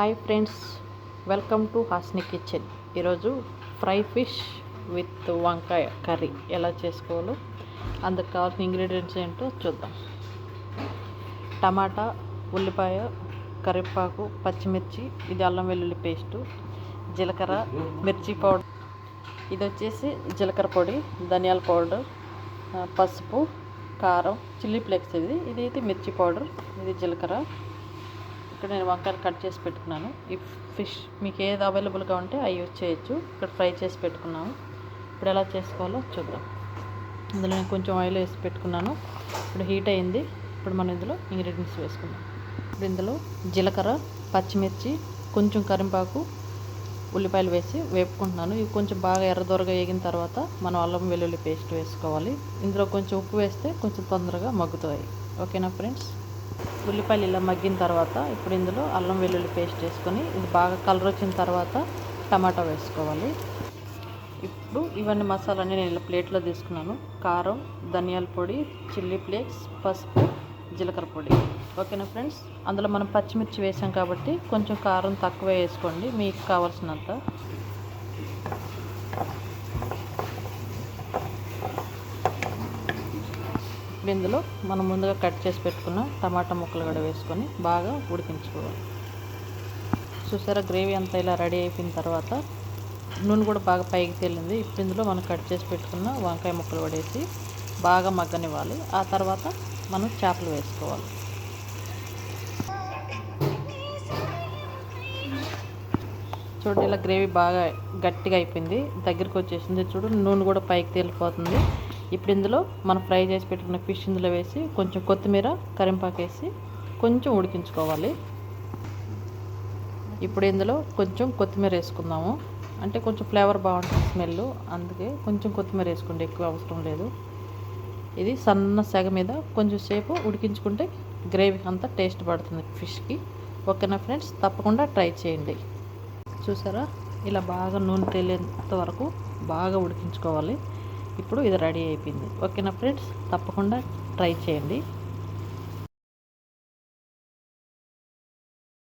Hi friends welcome to Hasni kitchen. ఈరోజు fry fish with వంకాయ curry ఎలా చేసుకోవాలో అందుకు కావాల్సిన ఇంగ్రీడియంట్స్ ఏంటో చూద్దాం. టమాటా ఉల్లిపాయ కరివేపాకు పచ్చిమిర్చి ఇది అల్లం వెల్లుల్లి పేస్టు జీలకర్ర మిర్చి పౌడర్. ఇది వచ్చేసి జీలకర్ర పొడి ధనియాల పౌడర్ పసుపు కారం చిల్లీ ఫ్లేక్స్ ఇది. ఇది అయితే మిర్చి పౌడర్ ఇది జీలకర్ర. ఇక్కడ నేను వంకాయలు కట్ చేసి పెట్టుకున్నాను. ఈ ఫిష్ మీకు ఏది అవైలబుల్గా ఉంటే అవి యూజ్ చేయొచ్చు. ఇక్కడ ఫ్రై చేసి పెట్టుకున్నాము. ఇప్పుడు ఎలా చేసుకోవాలో చూద్దాం. ఇందులో నేను కొంచెం ఆయిల్ వేసి పెట్టుకున్నాను. ఇప్పుడు హీట్ అయింది. ఇప్పుడు మనం ఇందులో ఇంగ్రీడియంట్స్ వేసుకుందాం. ఇప్పుడు ఇందులో జీలకర్ర పచ్చిమిర్చి కొంచెం కరింపాకు ఉల్లిపాయలు వేసి వేపుకుంటున్నాను. ఇవి కొంచెం బాగా ఎర్రదొరగా వేగిన తర్వాత మనం అల్లం వెల్లుల్లి పేస్ట్ వేసుకోవాలి. ఇందులో కొంచెం ఉప్పు వేస్తే కొంచెం తొందరగా మగ్గుతాయి. ఓకేనా ఫ్రెండ్స్? ఉల్లిపాయలు ఇలా మగ్గిన తర్వాత ఇప్పుడు ఇందులో అల్లం వెల్లుల్లి పేస్ట్ వేసుకొని ఇది బాగా కలర్ వచ్చిన తర్వాత టమాటా వేసుకోవాలి. ఇప్పుడు ఇవన్నీ మసాలాన్ని నేను ఇలా ప్లేట్లో తీసుకున్నాను. కారం ధనియాల పొడి చిల్లీ ఫ్లేక్స్ పసుపు జీలకర్ర పొడి. ఓకేనా ఫ్రెండ్స్? అందులో మనం పచ్చిమిర్చి వేసాం కాబట్టి కొంచెం కారం తక్కువ వేసుకోండి. మీకు కావాల్సినంత. ఇప్పుడు ఇందులో మనం ముందుగా కట్ చేసి పెట్టుకున్న టమాటా ముక్కలు కూడా వేసుకొని బాగా ఉడికించుకోవాలి. చూసారా గ్రేవీ అంతా ఇలా రెడీ అయిపోయిన తర్వాత నూనె కూడా బాగా పైకి తేలింది. ఇప్పుడు ఇందులో మనం కట్ చేసి పెట్టుకున్న వంకాయ ముక్కలు పడేసి బాగా మగ్గనివ్వాలి. ఆ తర్వాత మనం చేపలు వేసుకోవాలి. చూడండి ఇలా గ్రేవీ బాగా గట్టిగా అయిపోయింది. దగ్గరికి వచ్చేసింది. చూడు నూనె కూడా పైకి తేలిపోతుంది. ఇప్పుడు ఇందులో మనం ఫ్రై చేసి పెట్టుకున్న ఫిష్ ఇందులో వేసి కొంచెం కొత్తిమీర కరింపాకు వేసి కొంచెం ఉడికించుకోవాలి. ఇప్పుడు ఇందులో కొంచెం కొత్తిమీర వేసుకుందాము. అంటే కొంచెం ఫ్లేవర్ బాగుంటుంది స్మెల్. అందుకే కొంచెం కొత్తిమీర వేసుకోండి ఎక్కువ అవసరం లేదు. ఇది సన్న సెగ మీద కొంచెం సేపు ఉడికించుకుంటే గ్రేవీ అంతా టేస్ట్ పడుతుంది ఫిష్కి. ఓకేనా ఫ్రెండ్స్? తప్పకుండా ట్రై చేయండి. చూసారా? ఇలా బాగా నూనె తేలేంత వరకు బాగా ఉడికించుకోవాలి. ఇప్పుడు ఇది రెడీ అయిపోయింది. ఓకేనా ఫ్రెండ్స్? తప్పకుండా ట్రై చేయండి.